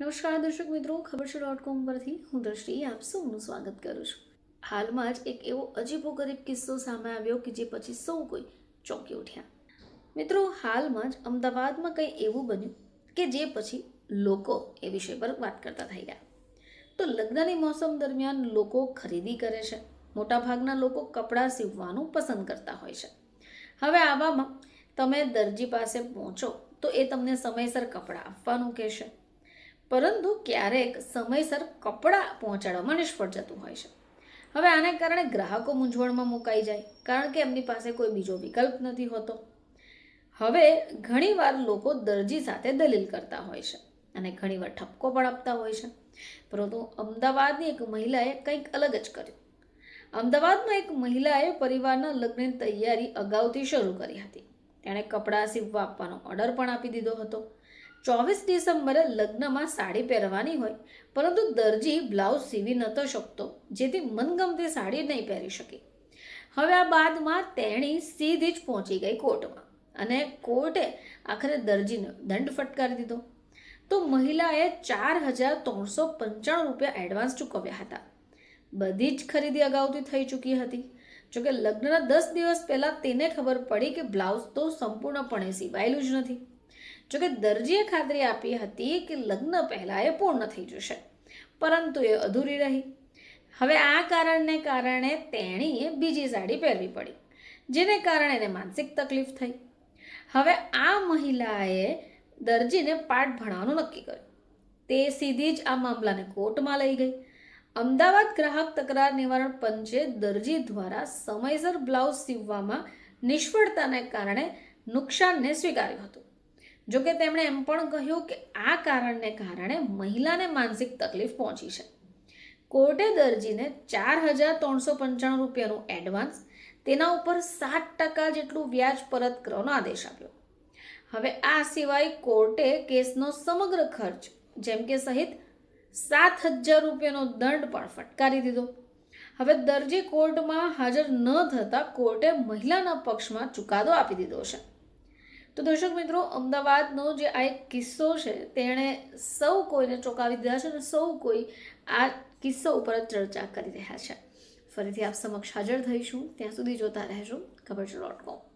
નમસ્કાર, દર્શક મિત્રો, ખબર છે ડોટ કોમ પરથી હું દ્રષ્ટિ આપ સૌનું સ્વાગત કરું છું. હાલમાં જ એક એવો અજીબો ગરીબ કિસ્સો સામે આવ્યો કે જે પછી સૌ કોઈ ચોંકી ઉઠ્યા. મિત્રો, હાલમાં જ અમદાવાદમાં કંઈ એવું બન્યું કે જે પછી લોકો એ વિષય પર વાત કરતા થઈ ગયા. તો લગ્નની મોસમ દરમિયાન લોકો ખરીદી કરે છે. મોટાભાગના લોકો કપડાં સીવવાનું પસંદ કરતા હોય છે. હવે આવામાં તમે દરજી પાસે પહોંચો તો એ તમને સમયસર કપડાં આપવાનું કહેશે. પરંતુ ક્યારેક સમયસર કપડાં પહોંચાડવામાં નિષ્ફળ જતું હોય છે. હવે આને કારણે ગ્રાહકો મૂંઝવણમાં મુકાઈ જાય, કારણ કે એમની પાસે કોઈ બીજો વિકલ્પ નથી હોતો. હવે ઘણીવાર લોકો દરજી સાથે દલીલ કરતા હોય છે અને ઘણીવાર ઠપકો પણ આપતા હોય છે. પરંતુ અમદાવાદની એક મહિલાએ કંઈક અલગ જ કર્યું. અમદાવાદમાં એક મહિલાએ પરિવારના લગ્નની તૈયારી અગાઉથી શરૂ કરી હતી. તેણે કપડાં સીવવા આપવાનો ઓર્ડર પણ આપી દીધો હતો. ચોવીસ ડિસેમ્બરે લગ્નમાં સાડી પહેરવાની હોય, પરંતુ દરજી બ્લાઉઝ સીવી નહોતો શકતો, જેથી મનગમતી સાડી નહીં પહેરી શકી. હવે આ બાદમાં તેણી સીધી જ પહોંચી ગઈ કોર્ટમાં અને કોર્ટે આખરે દરજીને દંડ ફટકારી દીધો. તો મહિલાએ ચાર હજાર ત્રણસો પંચાણું રૂપિયા એડવાન્સ ચૂકવ્યા હતા. બધી જ ખરીદી અગાઉથી થઈ ચૂકી હતી. જોકે લગ્નના દસ દિવસ પહેલાં તેને ખબર પડી કે બ્લાઉઝ તો સંપૂર્ણપણે સીવાયેલું જ નથી. જોકે દરજીએ ખાતરી આપી હતી કે લગ્ન પહેલાં એ પૂર્ણ થઈ જશે, પરંતુ એ અધૂરી રહી. હવે આ કારણને કારણે તેણીએ બીજી સાડી પહેરવી પડી, જેને કારણે એને માનસિક તકલીફ થઈ. હવે આ મહિલાએ દરજીને પાઠ ભણાવવાનું નક્કી કર્યું. તે સીધી જ આ મામલાને કોર્ટમાં લઈ ગઈ. અમદાવાદ ગ્રાહક તકરાર નિવારણ પંચે દરજી દ્વારા સમયસર બ્લાઉઝ સીવવામાં નિષ્ફળતાને કારણે નુકસાનને સ્વીકાર્યું હતું. જોકે તેમણે એમ પણ કહ્યું કે આ કારણને કારણે મહિલાને માનસિક તકલીફ પહોંચી છે. કોર્ટે દરજીને ચાર હજાર ત્રણસો પંચાણું રૂપિયાનું એડવાન્સ તેના ઉપર સાત ટકા જેટલું વ્યાજ પરત કરવાનો આદેશ આપ્યો. હવે આ સિવાય કોર્ટે કેસનો સમગ્ર ખર્ચ, જેમ કે સહિત સાત હજાર રૂપિયાનો દંડ પણ ફટકારી દીધો. હવે દરજી કોર્ટમાં હાજર ન થતાં કોર્ટે મહિલાના પક્ષમાં ચુકાદો આપી દીધો છે. તો દર્શક મિત્રો, અમદાવાદનો જે આ એક કિસ્સો છે, તેણે સૌ કોઈને ચોંકાવી દીધા છે અને સૌ કોઈ આ કિસ્સો ઉપર ચર્ચા કરી રહ્યા છે. ફરીથી આપ સમક્ષ હાજર થઈશું. ત્યાં સુધી જોતા રહેજો. ખબર છે ડોટ કોમ